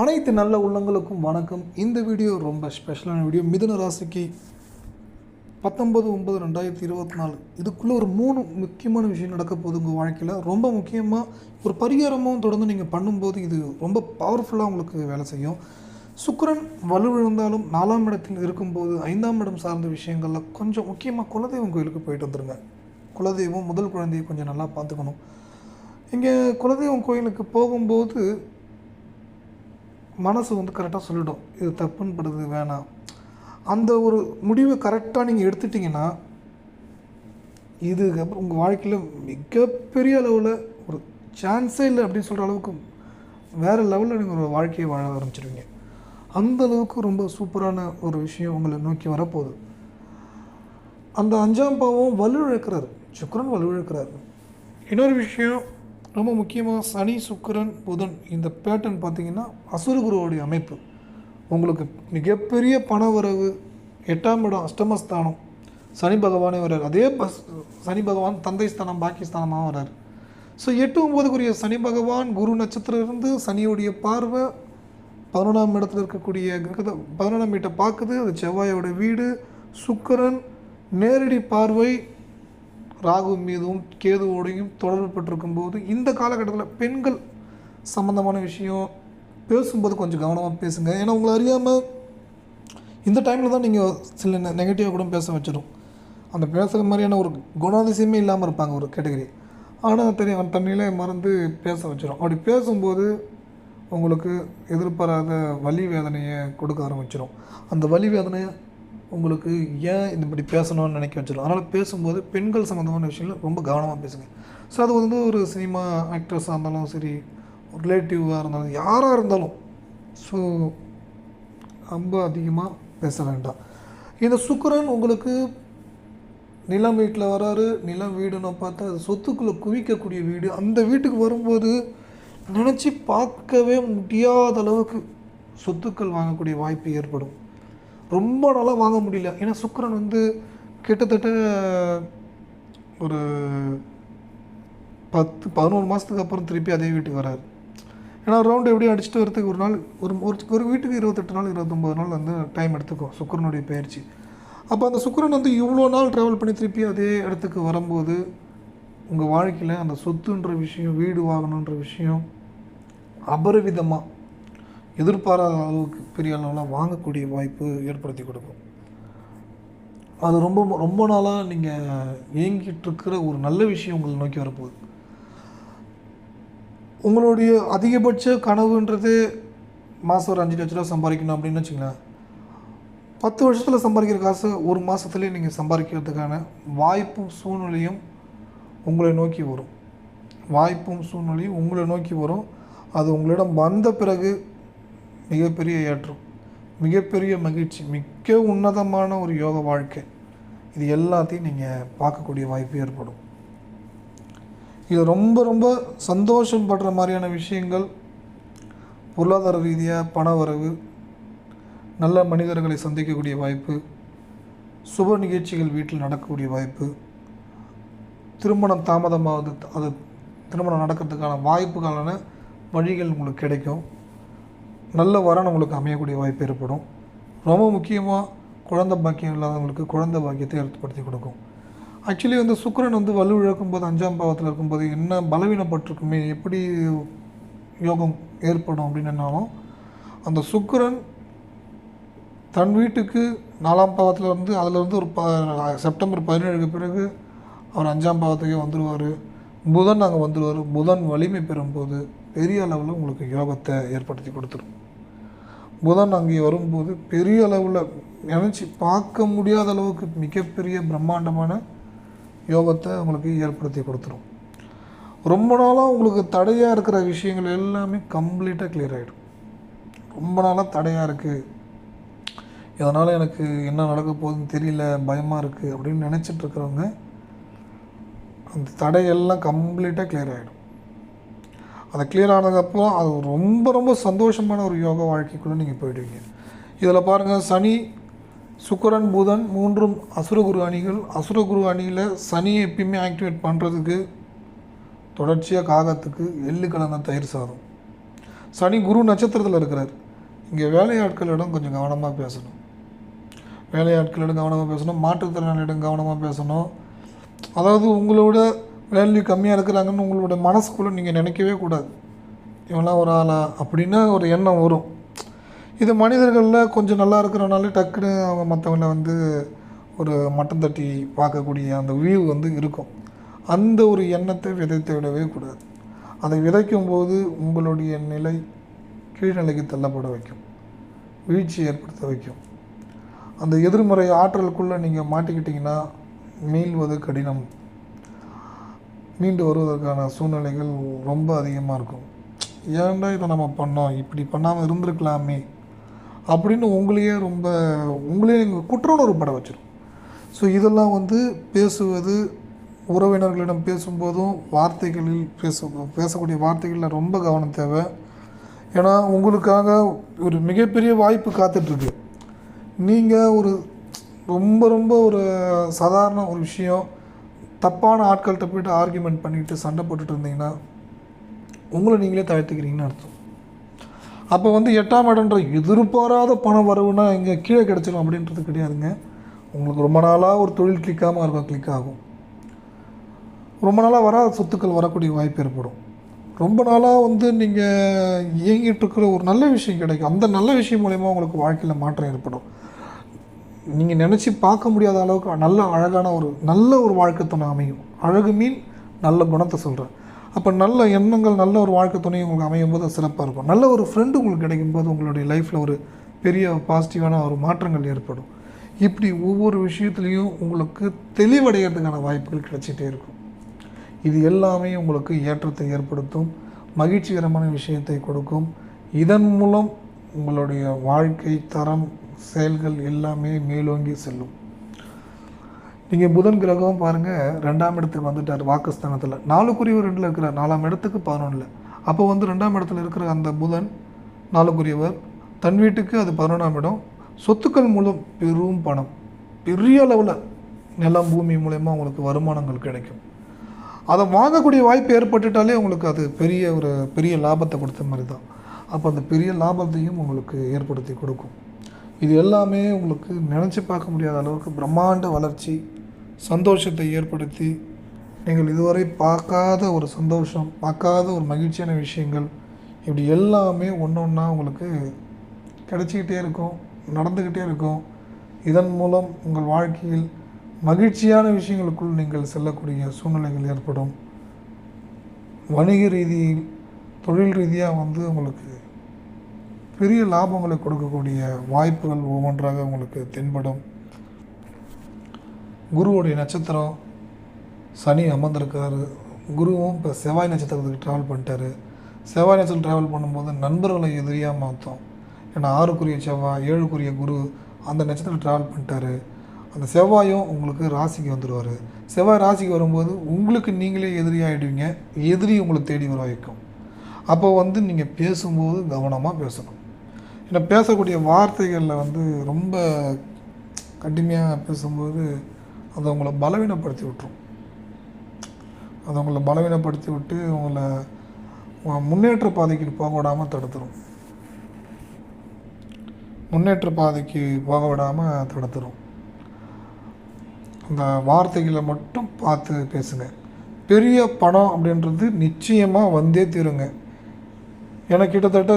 அனைத்து நல்ல உள்ளங்களுக்கும் வணக்கம். இந்த வீடியோ ரொம்ப ஸ்பெஷலான வீடியோ. மிதுன ராசிக்கு பத்தொம்பது ஒன்பது ரெண்டாயிரத்தி இருபத்தி நாலு இதுக்குள்ளே ஒரு மூணு முக்கியமான விஷயம் நடக்க போகுது உங்கள் வாழ்க்கையில். ரொம்ப முக்கியமாக ஒரு பரிகாரமும் தொடர்ந்து நீங்கள் பண்ணும்போது இது ரொம்ப பவர்ஃபுல்லாக உங்களுக்கு வேலை செய்யும். சுக்கரன் வலுவிழந்தாலும் நாலாம் இடத்தில் இருக்கும்போது ஐந்தாம் இடம் சார்ந்த விஷயங்களில் கொஞ்சம் முக்கியமாக குலதெய்வம் கோயிலுக்கு போயிட்டு வந்துருங்க. குலதெய்வம் முதல் குழந்தையை கொஞ்சம் நல்லா பார்த்துக்கணும். இங்கே குலதெய்வம் கோயிலுக்கு போகும்போது மனசு வந்து கரெக்டாக சொல்லிடும். இது தப்புன்னு படுது வேணாம். அந்த ஒரு முடிவை கரெக்டாக நீங்கள் எடுத்துட்டிங்கன்னா இதுக்கப்புறம் உங்கள் வாழ்க்கையில் மிகப்பெரிய அளவில் ஒரு சான்ஸே இல்லை அப்படின்னு சொல்கிற அளவுக்கு வேறு லெவலில் நீங்கள் ஒரு வாழ்க்கையை வாழ ஆரம்பிச்சிருவீங்க. அந்த அளவுக்கு ரொம்ப சூப்பரான ஒரு விஷயம் உங்களை நோக்கி வரப்போகுது. அந்த அஞ்சாம் பாவம் வலுவிழக்கிறார். சுக்கிரன் வலுவிழக்கிறார். இன்னொரு விஷயம் ரொம்ப முக்கியமாக சனி சுக்கிரன் புதன் இந்த பேட்டர்ன் பார்த்தீங்கன்னா அசுரகுருவோடைய அமைப்பு. உங்களுக்கு மிகப்பெரிய பணவரவு எட்டாம் இடம் அஷ்டமஸ்தானம். சனி பகவானே வர்றார். அதே பஸ் சனி பகவான் தந்தை ஸ்தானம் பாக்கி ஸ்தானமாக வர்றார். ஸோ எட்டு ஒன்பதுக்குரிய சனி பகவான் குரு நட்சத்திரம் இருந்து சனியுடைய பார்வை பதினொன்றாம் இடத்துல இருக்கக்கூடிய கிரகத்தை பதினொன்றாம் வீட்டை பார்க்குது. அது செவ்வாயோட வீடு. சுக்கிரன் நேரடி பார்வை ராகு மீதும் கேதுவோடையும் தொடர்பு பெற்றிருக்கும் போது இந்த காலகட்டத்தில் பெண்கள் சம்மந்தமான விஷயம் பேசும்போது கொஞ்சம் கவனமாக பேசுங்க. ஏன்னா உங்களை அறியாமல் இந்த டைமில் தான் நீங்கள் சில நெகட்டிவாக கூட பேச வச்சிடும் அந்த பேசுகிற மாதிரியான ஒரு குணாதிசயமே இல்லாமல் இருப்பாங்க ஒரு கேட்டகரி ஆனால் தெரியும் அவன் தண்ணியிலே மறந்து பேச வச்சிடும் அப்படி பேசும்போது உங்களுக்கு எதிர்பாராத வலி வேதனையை கொடுக்க ஆரம்பிச்சிடும் அந்த வலி வேதனையை உங்களுக்கு ஏன் இந்த இப்படி பேசணும்னு நினைக்க வச்சிடும் அதனால் பேசும்போது பெண்கள் சம்மந்தமான விஷயங்கள் ரொம்ப கவனமாக பேசுங்க. ஸோ அது வந்து ஒரு சினிமா ஆக்ட்ரஸாக இருந்தாலும் சரி ரிலேட்டிவாக இருந்தாலும் யாராக இருந்தாலும் ஸோ ரொம்ப அதிகமாக பேச வேண்டாம். இந்த சுக்கரன் உங்களுக்கு நிலம் வீட்டில் வராரு நிலம் வீடுன்னு பார்த்தா அது சொத்துக்குள்ளே குவிக்கக்கூடிய வீடு. அந்த வீட்டுக்கு வரும்போது நினச்சி பார்க்கவே முடியாத அளவுக்கு சொத்துக்கள் வாங்கக்கூடிய வாய்ப்பு ஏற்படும். ரொம்ப நாளாக வாங்க முடியல. ஏன்னா சுக்கரன் வந்து கிட்டத்தட்ட ஒரு பத்து பதினோரு மாதத்துக்கு அப்புறம் திருப்பி அதே வீட்டுக்கு வராரு. ஏன்னா ரவுண்டு எப்படியும் அடிச்சுட்டு வரதுக்கு ஒரு நாள் ஒரு ஒரு வீட்டுக்கு இருபத்தெட்டு நாள் இருபத்தொம்பது நாள் வந்து டைம் எடுத்துக்கும் சுக்கரனுடைய பயிற்சி. அப்போ அந்த சுக்கிரன் வந்து இவ்வளோ நாள் ட்ராவல் பண்ணி திருப்பி அதே இடத்துக்கு வரும்போது உங்கள் வாழ்க்கையில் அந்த சொத்துன்ற விஷயம் வீடு வாங்கணுன்ற விஷயம் அபரிவிதமாக எதிர்பாராத அளவுக்கு பெரிய அளவில் வாங்கக்கூடிய வாய்ப்பு ஏற்படுத்தி கொடுக்கும். அது ரொம்ப ரொம்ப நாளாக நீங்கள் ஏங்கிட்டு இருக்கிற ஒரு நல்ல விஷயம் உங்களை நோக்கி வரப்போகுது. உங்களுடைய அதிகபட்ச கனவுன்றது மாதம் ஒரு அஞ்சு லட்ச ரூபா சம்பாதிக்கணும் அப்படின்னு வச்சுங்களேன் பத்து வருஷத்தில் சம்பாதிக்கிற காசு ஒரு மாதத்துலேயே நீங்கள் சம்பாதிக்கிறதுக்கான வாய்ப்பும் சூழ்நிலையும் உங்களை நோக்கி வரும். வாய்ப்பும் சூழ்நிலையும் உங்களை நோக்கி வரும். அது உங்களிடம் வந்த பிறகு மிகப்பெரிய ஏற்றம் மிகப்பெரிய மகிழ்ச்சி மிக உன்னதமான ஒரு யோக வாழ்க்கை. இது எல்லாத்தையும் நீங்கள் பார்க்கக்கூடிய வாய்ப்பு ஏற்படும். இது ரொம்ப ரொம்ப சந்தோஷம் படுற மாதிரியான விஷயங்கள் பொருளாதார ரீதியாக பண வரவு நல்ல மனிதர்களை சந்திக்கக்கூடிய வாய்ப்பு சுப நிகழ்ச்சிகள் வீட்டில் நடக்கக்கூடிய வாய்ப்பு திருமணம் தாமதமாவது அது திருமணம் நடக்கிறதுக்கான வாய்ப்புகளான வழிகள் உங்களுக்கு கிடைக்கும். நல்ல வரன் உங்களுக்கு அமையக்கூடிய வாய்ப்பு ஏற்படும். ரொம்ப முக்கியமாக குழந்த பாக்கியம் இல்லாதவங்களுக்கு குழந்தை பாக்கியத்தை ஏற்படுத்தி கொடுக்கும். ஆக்சுவலி வந்து சுக்கரன் வந்து வலு இழக்கும் போது அஞ்சாம் பாவத்தில் இருக்கும்போது என்ன பலவீனப்பட்டிருக்குமே எப்படி யோகம் ஏற்படும் அப்படின்னு என்னாலும் அந்த சுக்கரன் தன் வீட்டுக்கு நாலாம் பாவத்தில் வந்து அதில் வந்து ஒரு ப செப்டம்பர் பதினேழுக்கு பிறகு அவர் அஞ்சாம் பாவத்துக்கே வந்துடுவார் புதன் அங்கே வந்துடுவார் புதன் வலிமை பெறும்போது பெரிய அளவில் உங்களுக்கு யோகத்தை ஏற்படுத்தி கொடுத்துரும். புதன் அங்கே வரும்போது பெரிய அளவில் நினச்சி பார்க்க முடியாத அளவுக்கு மிகப்பெரிய பிரம்மாண்டமான யோகத்தை உங்களுக்கு ஏற்படுத்தி கொடுத்துரும். ரொம்ப நாளாக உங்களுக்கு தடையாக இருக்கிற விஷயங்கள் எல்லாமே கம்ப்ளீட்டாக கிளியர் ஆகிடும் ரொம்ப நாளாக தடையாக இருக்குது இதனால் எனக்கு என்ன நடக்க போகுதுன்னு தெரியல பயமாக இருக்குது அப்படின்னு நினச்சிட்டு இருக்கிறவங்க அந்த தடையெல்லாம் கம்ப்ளீட்டாக கிளியர் ஆகிடும் அது கிளியர் ஆனதுக்கப்புறம் அது ரொம்ப ரொம்ப சந்தோஷமான ஒரு யோகா வாழ்க்கைக்குள்ளே நீங்கள் போயிடுவீங்க. இதில் பாருங்கள் சனி சுக்கரன் புதன் மூன்றும் அசுரகுரு அணிகள். அசுரகுரு அணியில் சனியை எப்பயுமே ஆக்டிவேட் பண்ணுறதுக்கு தொடர்ச்சியாக காகத்துக்கு எள்ளு கலந்த தயிர் சாதம். சனி குரு நட்சத்திரத்தில் இருக்கிறார். இங்கே வேலையாட்களிடம் கொஞ்சம் கவனமாக பேசணும். வேலையாட்களிடம் கவனமாக பேசணும். மாற்றுத்திறனாளியிடம் கவனமாக பேசணும். அதாவது உங்களோட வேல்யூ கம்மியாக இருக்கிறாங்கன்னு உங்களோட மனசுக்குள்ளே நீங்கள் நினைக்கவே கூடாது. இவன்லாம் ஒரு ஆளா? அப்படின்னு ஒரு எண்ணம் வரும். இது மனிதர்களில் கொஞ்சம் நல்லா இருக்கிறனால டக்குன்னு அவங்க மற்றவங்கள வந்து ஒரு மட்டம் தட்டி பார்க்கக்கூடிய அந்த வியூ வந்து இருக்கும். அந்த ஒரு எண்ணத்தை விதைத்து விடவே கூடாது. அதை விதைக்கும் போது உங்களுடைய நிலை கீழ்நிலைக்கு தள்ளப்பட வைக்கும். வீழ்ச்சி ஏற்படுத்த வைக்கும். அந்த எதிர்மறை ஆற்றலுக்குள்ளே நீங்கள் மாட்டிக்கிட்டிங்கன்னா மீள்வது கடினம். மீண்டு வருவதற்கான சூழ்நிலைகள் ரொம்ப அதிகமாக இருக்கும். ஏன்டா இதை நம்ம பண்ணோம்? இப்படி பண்ணாமல் இருந்திருக்கலாமே. அப்படின்னு உங்களையே ரொம்ப உங்களையே நீங்கள் குற்ற பட வச்சிடும் ஸோ இதெல்லாம் வந்து பேசுவது உறவினர்களிடம் பேசும்போதும் வார்த்தைகளில் பேச பேசக்கூடிய வார்த்தைகளில் ரொம்ப கவனம் தேவை. ஏன்னா உங்களுக்காக ஒரு மிகப்பெரிய வாய்ப்பு காத்துட்ருக்கு. நீங்கள் ஒரு ரொம்ப ரொம்ப ஒரு சாதாரண ஒரு விஷயம். தப்பான ஆட்கள்கிட்ட போயிட்டு ஆர்கியூமெண்ட் பண்ணிவிட்டு சண்டை போட்டுட்டு இருந்தீங்கன்னா உங்களை நீங்களே தாழ்த்துக்கிறீங்கன்னு அர்த்தம். அப்போ வந்து எட்டாம் இடம்ன்ற எதிர்பாராத பண வரவுனா இங்கே கீழே கிடச்சிடும் அப்படின்றது கிடையாதுங்க. உங்களுக்கு ரொம்ப நாளாக ஒரு தொழில் கிளிக்காமல் இருக்கும் கிளிக் ஆகும். ரொம்ப நாளாக வராத சொத்துக்கள் வரக்கூடிய வாய்ப்பு ஏற்படும். ரொம்ப நாளாக வந்து நீங்கள் இயங்கிட்டு இருக்கிற ஒரு நல்ல விஷயம் கிடைக்கும். அந்த நல்ல விஷயம் மூலயமா உங்களுக்கு வாழ்க்கையில் மாற்றம் ஏற்படும். நீங்கள் நினச்சி பார்க்க முடியாத அளவுக்கு நல்ல அழகான ஒரு நல்ல ஒரு வாழ்க்கை துணை அமையும். அழகு மீன் நல்ல குணத்தை சொல்கிறேன் அப்போ நல்ல எண்ணங்கள் நல்ல ஒரு வாழ்க்கை துணை உங்களுக்கு அமையும் போது சிறப்பாக இருக்கும். நல்ல ஒரு ஃப்ரெண்டு உங்களுக்கு கிடைக்கும் போது உங்களுடைய லைஃப்பில் ஒரு பெரிய பாசிட்டிவான ஒரு மாற்றங்கள் ஏற்படும். இப்படி ஒவ்வொரு விஷயத்துலேயும் உங்களுக்கு தெளிவடைகிறதுக்கான வாய்ப்புகள் கிடைச்சிட்டே இருக்கும். இது எல்லாமே உங்களுக்கு ஏற்றத்தை ஏற்படுத்தும் மகிழ்ச்சிகரமான விஷயத்தை கொடுக்கும். இதன் மூலம் உங்களுடைய வாழ்க்கை தரம் செயல்கள் எல்லாமே மேலோங்கி செல்லும். நீங்கள் புதன் கிரகம் பாருங்கள் ரெண்டாம் இடத்துக்கு வந்துட்டார் வாக்குஸ்தானத்தில். நாலுக்குரியவர் ரெண்டில் இருக்கிறார் நாலாம் இடத்துக்கு பதினொன்றில் அப்போ வந்து ரெண்டாம் இடத்துல இருக்கிற அந்த புதன் நாலுக்குரியவர் தன் வீட்டுக்கு அது பதினொன்றாம் இடம். சொத்துக்கள் மூலம் பெரும் பணம். பெரிய அளவில் நிலம் பூமி மூலயமா உங்களுக்கு வருமானங்கள் கிடைக்கும். அதை வாங்கக்கூடிய வாய்ப்பு ஏற்பட்டுட்டாலே உங்களுக்கு அது பெரிய ஒரு பெரிய லாபத்தை கொடுத்த மாதிரி தான். அப்போ அந்த பெரிய லாபத்தையும் உங்களுக்கு ஏற்படுத்தி கொடுக்கும். இது எல்லாமே உங்களுக்கு நினச்சி பார்க்க முடியாத அளவுக்கு பிரம்மாண்ட வளர்ச்சி சந்தோஷத்தை ஏற்படுத்தி நீங்கள் இதுவரை பார்க்காத ஒரு சந்தோஷம் பார்க்காத ஒரு மகிழ்ச்சியான விஷயங்கள் இப்படி எல்லாமே ஒன்று ஒன்றா உங்களுக்கு கிடச்சிக்கிட்டே இருக்கும் நடந்துக்கிட்டே இருக்கும். இதன் மூலம் உங்கள் வாழ்க்கையில் மகிழ்ச்சியான விஷயங்களுக்குள் நீங்கள் செல்லக்கூடிய சூழ்நிலைகள் ஏற்படும். வணிக ரீதியில் தொழில் ரீதியாக வந்து உங்களுக்கு பெரிய லாபங்களை கொடுக்கக்கூடிய வாய்ப்புகள் ஒவ்வொன்றாக உங்களுக்கு தென்படும். குருவுடைய நட்சத்திரம் சனி அமர்ந்திருக்காரு. குருவும் இப்போ செவ்வாய் நட்சத்திரத்துக்கு ட்ராவல் பண்ணிட்டாரு. செவ்வாய் நட்சத்திரம் ட்ராவல் பண்ணும்போது நண்பர்களை எதிரியாக மாற்றும் ஏன்னா ஆறுக்குரிய செவ்வாய் ஏழுக்குரிய குரு அந்த நட்சத்திரம் ட்ராவல் பண்ணிட்டாரு. அந்த செவ்வாயும் உங்களுக்கு ராசிக்கு வந்துடுவார் செவ்வாய் ராசிக்கு வரும்போது உங்களுக்கு நீங்களே எதிரியாகிடுவீங்க எதிரி உங்களை தேடி வர வைக்கும் அப்போ வந்து நீங்கள் பேசும்போது கவனமாக பேசணும். ஏன்னா பேசக்கூடிய வார்த்தைகளில் வந்து ரொம்ப கடுமையாக பேசும்போது அது அவங்கள பலவீனப்படுத்தி விட்டுரும். அது அவங்கள பலவீனப்படுத்தி விட்டு அவங்கள முன்னேற்ற பாதைக்கு போக விடாமல் தடுத்துரும். முன்னேற்ற பாதைக்கு போக விடாமல் தடுத்துரும். அந்த வார்த்தைகளை மட்டும் பார்த்து பேசுங்க. பெரிய பணம் அப்படின்றது நிச்சயமாக வந்தே தீருங்க. ஏன்னா கிட்டத்தட்ட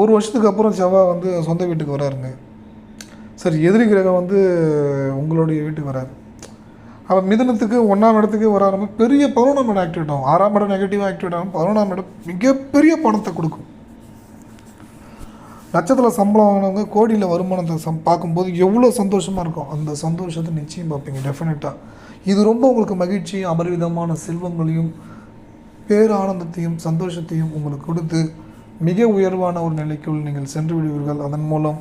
ஒரு வருஷத்துக்கு அப்புறம் செவ்வாய் வந்து சொந்த வீட்டுக்கு வராருங்க. சரி எதிரி கிரகம் வந்து உங்களுடைய வீட்டுக்கு வராரு. அப்போ மிதனத்துக்கு ஒன்றாம் இடத்துக்கு வராமல் பெரிய பதினொன்றாம் இடம் ஆக்டிவேட் ஆகும். ஆறாம் இடம் நெகட்டிவாக ஆக்டிவேட் ஆகும். பதினொன்றாம் இடம் மிகப்பெரிய பணத்தை கொடுக்கும். நட்சத்திர சம்பளம் வாங்கினவங்க கோடியில் வருமானத்தை சம் பார்க்கும்போது எவ்வளோ சந்தோஷமாக இருக்கும். அந்த சந்தோஷத்தை நிச்சயம் பார்ப்பீங்க டெஃபினட்டாக இது ரொம்ப உங்களுக்கு மகிழ்ச்சியும் அபரிவிதமான செல்வங்களையும் பேரானந்தத்தையும் சந்தோஷத்தையும் உங்களுக்கு கொடுத்து மிக உயர்வான ஒரு நிலைக்குள் நீங்கள் சென்று விடுவீர்கள். அதன் மூலம்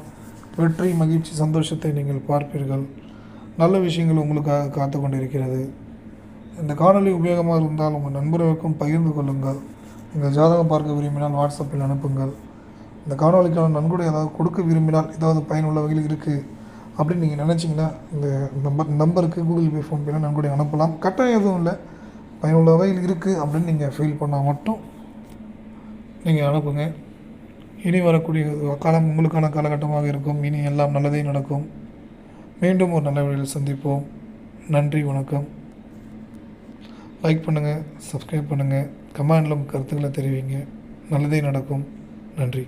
வெற்றி மகிழ்ச்சி சந்தோஷத்தை நீங்கள் பார்ப்பீர்கள். நல்ல விஷயங்கள் உங்களுக்காக காத்து கொண்டிருக்கிறது. இந்த காணொளி உபயோகமாக இருந்தால் உங்கள் நண்பர்களுக்கும் பகிர்ந்து கொள்ளுங்கள். நீங்கள் ஜாதகம் பார்க்க விரும்பினால் வாட்ஸ்அப்பில் அனுப்புங்கள். இந்த காணொளிக்கான நன்கொடை ஏதாவது கொடுக்க விரும்பினால் ஏதாவது பயனுள்ள வகையில் இருக்குது அப்படின்னு நீங்கள் நினச்சிங்கன்னா இந்த நம்பர் நம்பருக்கு கூகுள் பே ஃபோன்பேலாம் நன்கொடை அனுப்பலாம். கட்டாயம் எதுவும் இல்லை. பயனுள்ள வகையில் இருக்குது அப்படின்னு நீங்கள் ஃபீல் பண்ணால் மட்டும் நீங்கள் அனுப்புங்க. இனி வரக்கூடிய காலம் உங்களுக்கான காலகட்டமாக இருக்கும். இனி எல்லாம் நல்லதே நடக்கும். மீண்டும் ஒரு நல்ல வழியில் சந்திப்போம். நன்றி வணக்கம். லைக் பண்ணுங்கள் சப்ஸ்கிரைப் பண்ணுங்கள் கமெண்டில் உங்கள் கருத்துக்களை தெரிவிங்க. நல்லதே நடக்கும். நன்றி.